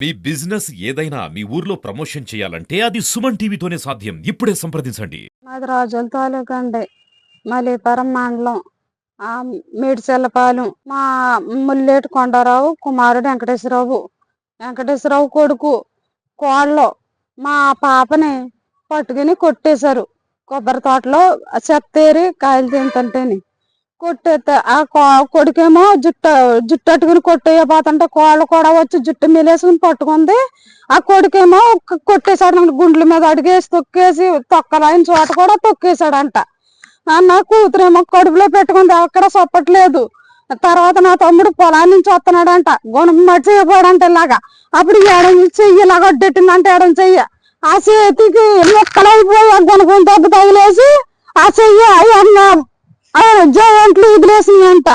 మీ business ఏదైనా మీ ఊర్లో promotion చేయాలంటే అది సుమన్ టీవీతోనే సాధ్యం. ఇప్పుడే సంప్రదించండి. మాది రాజుల తాలూకా అండి. పరం మండలం ఆ మేడిచెల్లపాలెం మా ముల్లేటి కొండారావు కుమారుడు వెంకటేశ్వరరావు వెంకటేశ్వరరావు కొడుకు కోళ్ళు మా పాపని పట్టుకుని కొట్టేశారు. కొబ్బరి తోటలో చెత్తేరి కాయలు తింటుంటేని. కొట్టేత ఆ కో- కొడుకేమో జుట్టు జుట్టు అట్టుకుని కొట్టేయబోతుంటే కోళ్ళు కూడా వచ్చి జుట్టు మిలేసుకుని పట్టుకుంది. ఆ కొడుకేమో కొట్టేశాడు గుండ్ల మీద అడిగేసి తొక్కేసి తొక్కలైన చోట కూడా తొక్కేశాడంట. ఆ నా కూతురేమో కడుపులో పెట్టుకుంది అక్కడ సొప్పట్లేదు. తర్వాత నా తమ్ముడు పొలాన్ని నుంచి వస్తున్నాడంట గుణం మట్టి ఇలాగా. అప్పుడు ఎడం చెయ్యి ఇలాగ అడ్డెట్టిందంట ఎడం చెయ్యి. ఆ చేతికి ముక్కలైపోయి గుణగుణ దెబ్బ తగిలేసి ఆ చెయ్యి అయ్యన్న జాయింట్లు వదిలేసినాయంట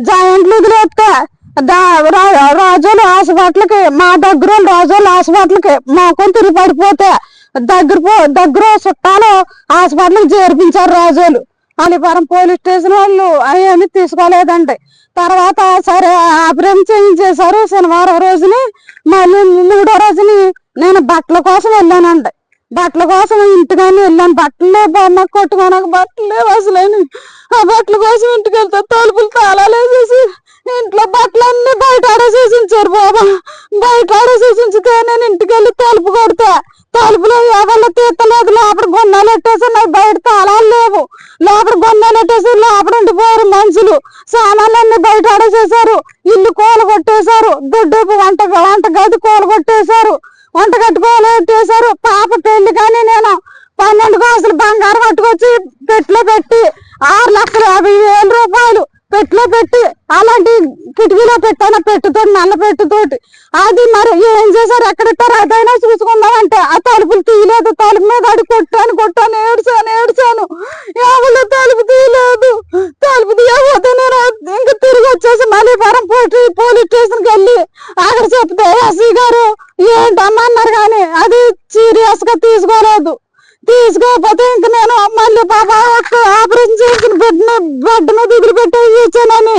జాయింట్లు వదిలేస్తే దా- రా- రాజులు హాస్పిటల్కి మా దగ్గర రాజులు హాస్పిటల్కి మాకు తిరిగి పడిపోతే దగ్గర పో దగ్గర చుట్టాలు హాస్పిటల్కి చేర్పించారు రాజులు. అలిపురం పోలీస్ స్టేషన్ వాళ్ళు అవన్నీ తీసుకోలేదండి. తర్వాత సరే ఆపరేషన్ చేయించేశారు. శనివారం రోజుని మళ్ళీ మూడో రోజుని నేను బట్టల కోసం వెళ్ళానండి. బట్టల కోసం ఇంటికాని వెళ్ళాను. బట్టలే బొమ్మ నాకు బట్టలే అసలేని. ఆ బట్టల కోసం ఇంటికి వెళ్తే తలుపులు తాళాలు వేసేసి ఇంట్లో బట్టలన్నీ బయట ఆడేసేసి ఉంచారు బాబా. బయట ఆడేసేసి ఉంచితే నేను ఇంటికి వెళ్ళి తలుపు కొడితే. తలుపులో ఎవరు తీర్తలేదు లోపల గొన్నాలు పెట్టేసి నాకు బయట తాళాలు లేవు. లోపల గొన్నాలు పెట్టేసి లోపల ఉండిపోయారు మనుషులు. సామాన్లన్నీ బయట ఆడేసేసారు. ఇల్లు కూల కొట్టేశారు దొడ్డు వంట వంట గది కూల కొట్టేశారు వంట కట్టుకోవాలి పెట్టేశారు పాప పెళ్ళి కానీ నేను పన్నెండు కోసలు బంగారం పట్టుకొచ్చి పెట్టిలో పెట్టి ఆరు లక్షల యాభై వేల రూపాయలు పెట్టిలో పెట్టి అలాంటి కిటికీలో పెట్టాను పెట్టుతోటి నల్ల పెట్టుతోటి. అది మరి ఏం చేశారు? ఎక్కడెట్టారు అదైనా చూసుకుందామంటే ఆ తలుపులు తీయలేదు. తలుపు మీద అడి కొట్టాను కొట్టాను ఏడ్చాను ఏడ్చాను. ఎవరు తలుపు తీయలేదు తలుపు తీయకపోతే నేను ఇంక తిరిగి వచ్చేసి మళ్ళీ పరం పోటీ పోలీస్ ఆఖరి అక్కడ చెప్తే ఎస్సీ గారు ఏంటమ్మా అన్నారు కానీ అది సీరియస్గా తీసుకోలేదు. తీసుకోకపోతే ఇంక నేను మళ్ళీ పాప ఒక్క ఆపరేషన్ చేసిన బిడ్డని బెడ్ మీద వదిలిపెట్టి ఇచ్చానని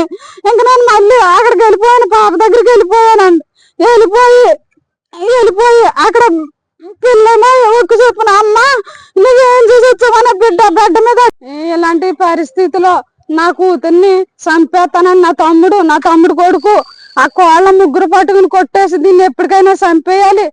ఇంక నేను మళ్ళీ అక్కడికి వెళ్ళిపోయాను పాప దగ్గరికి వెళ్ళిపోయానండి. వెళ్ళిపోయి వెళ్ళిపోయి అక్కడ పిల్లమో ఒక్క చెప్పిన అమ్మ నువ్వేం చేసి వచ్చావన్న బిడ్డ బిడ్డ మీద? ఇలాంటి పరిస్థితిలో నా కూతుర్ని చంపేస్తానని నా తమ్ముడు నా తమ్ముడు కొడుకు ఆ కోళ్ళ ముగ్గురు పట్టుకుని కొట్టేసి దీన్ని ఎప్పటికైనా చంపేయాలి.